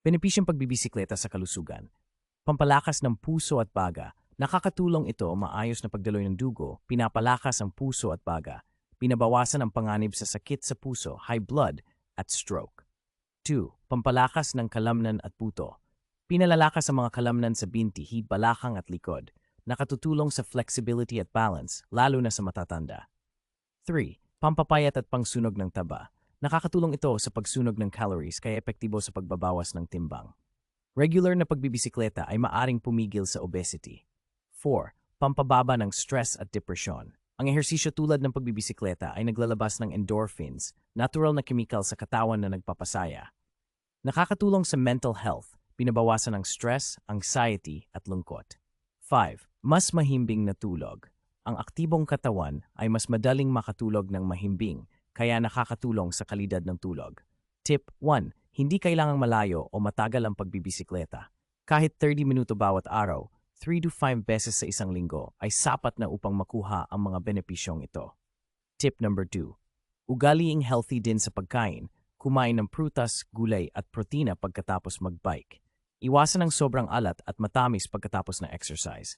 Benepisyong pagbibisikleta sa kalusugan. Pampalakas ng puso at baga. Nakakatulong ito maayos na pagdaloy ng dugo, pinapalakas ang puso at baga, pinabawasan ang panganib sa sakit sa puso, high blood, at stroke. 2. Pampalakas ng kalamnan at puto. Pinalalakas ang mga kalamnan sa binti, hid, balakang at likod. Nakatutulong sa flexibility at balance, lalo na sa matatanda. 3. Pampapayat at pangsunog ng taba. Nakakatulong ito sa pagsunog ng calories kaya epektibo sa pagbabawas ng timbang. Regular na pagbibisikleta ay maaring pumigil sa obesity. 4. Pampababa ng stress at depresyon. Ang ehersisyo tulad ng pagbibisikleta ay naglalabas ng endorphins, natural na chemical sa katawan na nagpapasaya. Nakakatulong sa mental health, pinabawasan ng stress, anxiety at lungkot. 5. Mas mahimbing na tulog. Ang aktibong katawan ay mas madaling makatulog ng mahimbing, kaya nakakatulong sa kalidad ng tulog. Tip 1. Hindi kailangang malayo o matagal ang pagbibisikleta. Kahit 30 minuto bawat araw, 3 to 5 beses sa isang linggo ay sapat na upang makuha ang mga benepisyong ito. Tip number 2. Ugaliing healthy din sa pagkain, kumain ng prutas, gulay at protina pagkatapos mag-bike. Iwasan ang sobrang alat at matamis pagkatapos ng exercise.